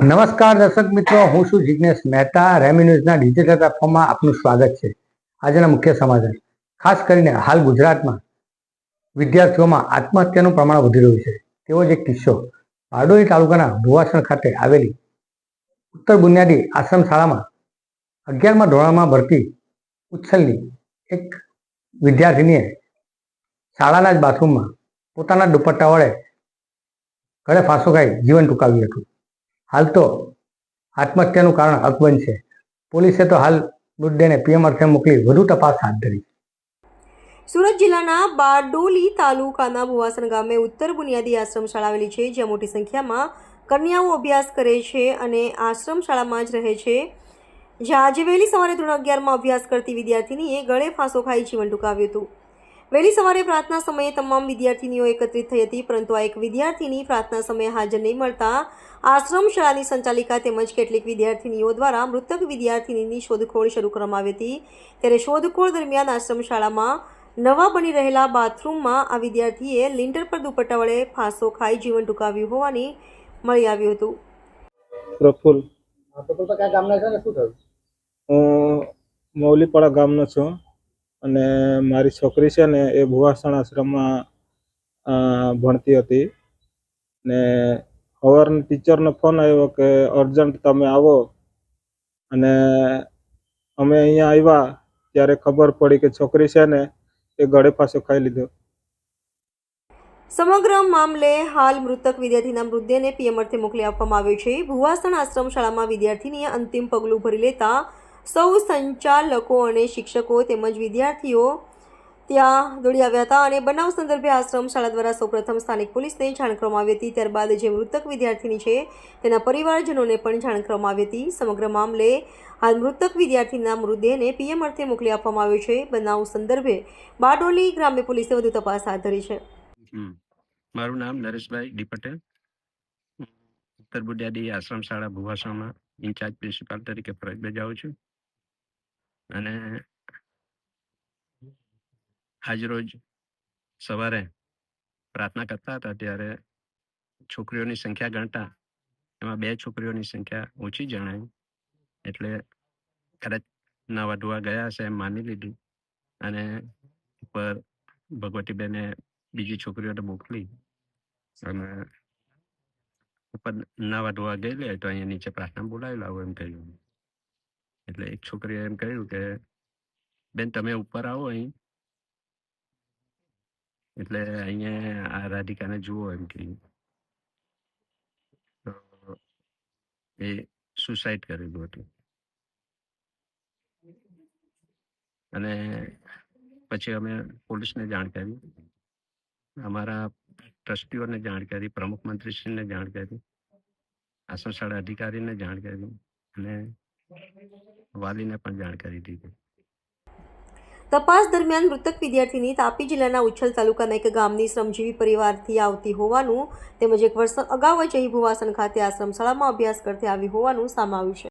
નમસ્કાર દર્શક મિત્રો, હું છું જિજ્ઞેશ મહેતા. રેમી ન્યૂઝના ડિજિટલ પ્લેટફોર્મમાં આપનું સ્વાગત છે. આજના મુખ્ય સમાચાર. ખાસ કરીને હાલ ગુજરાતમાં વિદ્યાર્થીઓમાં આત્મહત્યાનું પ્રમાણ વધી રહ્યું છે. તેવો જ એક કિસ્સો બારડોલી તાલુકાના ભુવાસણ ખાતે આવેલી ઉત્તર બુનિયાદી આશ્રમ શાળામાં અગિયારમાં ધોરણમાં ભરતી ઉચ્છલની એક વિદ્યાર્થીનીએ શાળાના જ બાથરૂમમાં પોતાના દુપટ્ટા વડે ગળે ફાંસો ખાઈ જીવન ટૂંકાવ્યું હતું. હાલ તો આત્મહત્યાનું કારણ અકબંધ છે પોલીસે તો હાલ મૃતદેહને પીએમ અર્થે મોકલી વધુ તપાસ હાથ ધરી. સુરત જિલ્લાના બારડોલી તાલુકાના ભુવાસણ ગામે ઉત્તર બુનિયાદી આશ્રમ શાળા આવેલી છે, જ્યાં મોટી સંખ્યામાં કન્યાઓ અભ્યાસ કરે છે અને આશ્રમ શાળામાં જ રહે છે. જ્યાં આજે વહેલી સવારે ધોરણ અગિયારમાં અભ્યાસ કરતી વિદ્યાર્થીનીએ ગળે ફાંસો ખાઈ જીવન ટૂંકાવ્યું હતું. વહેલી સવારે પ્રાર્થના સમયે તમામ વિદ્યાર્થીનીઓ એકત્રિત થઈ હતી પરંતુ આ એક વિદ્યાર્થીની પ્રાર્થના સમયે હાજર નહીં મળતા આશ્રમ શાળાની સંચાલિકા તેમજ કેટલીક વિદ્યાર્થીનીઓ દ્વારા મૃતક વિદ્યાર્થીનીની શોધખોળ શરૂ કરવામાં આવી હતી. ત્યારે શોધખોળ દરમિયાન આશ્રમ શાળામાં નવા બની રહેલા બાથરૂમમાં આ વિદ્યાર્થીએ લિન્ટર પર દુપટ્ટા વડે ફાંસો ખાઈ જીવન ટૂંકાવ્યું હોવાની મળી આવ્યું હતું. પ્રફુલ. પ્રકલ્પ ગામના છે ને? શું થયું? હું મૌલીપાડા ગામનો છું. અને મારી છોકરી છે ને એ ભુવાસણ આશ્રમમાં ભણતી હતી. ને સવારના ટીચરનો ફોન આવ્યો કે, અર્જન્ટ તમે આવો. અને અમે અહીંયા આવ્યા, ત્યારે ખબર પડી કે છોકરી છે ને, એ ગળે પાછો ખાઈ લીધો. સમગ્ર મામલે હાલ મૃતક વિદ્યાર્થીના મૃતદેહને પીએમ અર્થે મોકલી આપવામાં આવ્યો છે. ભુવાસણ આશ્રમ શાળામાં વિદ્યાર્થીનીએ અંતિમ પગલું ભરી લેતા સૌ સંચાલકો અને શિક્ષકો તેમજ વિદ્યાર્થીઓ ત્યાં દોડી આવ્યા હતા અને બનાવ સંદર્ભે આશ્રમ શાળા દ્વારા સૌપ્રથમ સ્થાનિક પોલીસને જાણ કરવામાં આવી હતી. ત્યારબાદ જે મૃતક વિદ્યાર્થીની છે, તેના પરિવારજનોને પણ જાણ કરવામાં આવી હતી. સમગ્ર મામલે હાલ મૃતક વિદ્યાર્થીના મૃતદેહને પીએમ અર્થે મોકલી આપવામાં આવ્યો છે. બનાવ સંદર્ભે બારડોલી ગ્રામ્ય પોલીસે વધુ તપાસ હાથ ધરી છે. મારું નામ નરેશભાઈ ડી પટેલ. હું ઉત્તર બુડિયાદી આશ્રમ શાળા ભુવાસામાં ઇન્ચાર્જ પ્રિન્સિપાલ તરીકે ફરજ બજાવું છું. અને આજરોજ સવારે પ્રાર્થના કરતા હતા, ત્યારે છોકરીઓની સંખ્યા ગણતા, એમાં બે છોકરીઓની સંખ્યા ઓછી જણાઈ, એટલે કદાચ નવા ધોવા ગયા હશે એમ માની લીધું અને ઉપર ભગવતીબેને બીજી છોકરીઓને મોકલી અને ઉપર નવા ધોવા ગયેલી હોય તો અહીંયા નીચે પ્રાર્થના બોલાવી લાવો એમ કહ્યું. એટલે એક છોકરીએ એમ કહ્યું કે, બેન, તમે ઉપર આવો અહીં. એટલે અહીંયા આ રાધિકાને જુઓ એમ કહ્યું એ સુસાઇડ કરેલું હતું. અને પછી અમે પોલીસને જાણ કરી. અમારા ટ્રસ્ટીઓને જાણ કરી, પ્રમુખ મંત્રીશ્રીને જાણ કરી આસનશાળા અધિકારીને જાણ કરી અને વાલીને પણ જાણ કરી દીધી. તપાસ દરમિયાન મૃતક વિદ્યાર્થીની તાપી જિલ્લાના ઉચ્છલ તાલુકાના એક ગામની શ્રમજીવી પરિવારથી આવતી હોવાનું તેમજ એક વર્ષ અગાઉ જ અહીં ભુવાસન ખાતે આશ્રમ શાળામાં અભ્યાસ કરતી આવી હોવાનું સામે છે.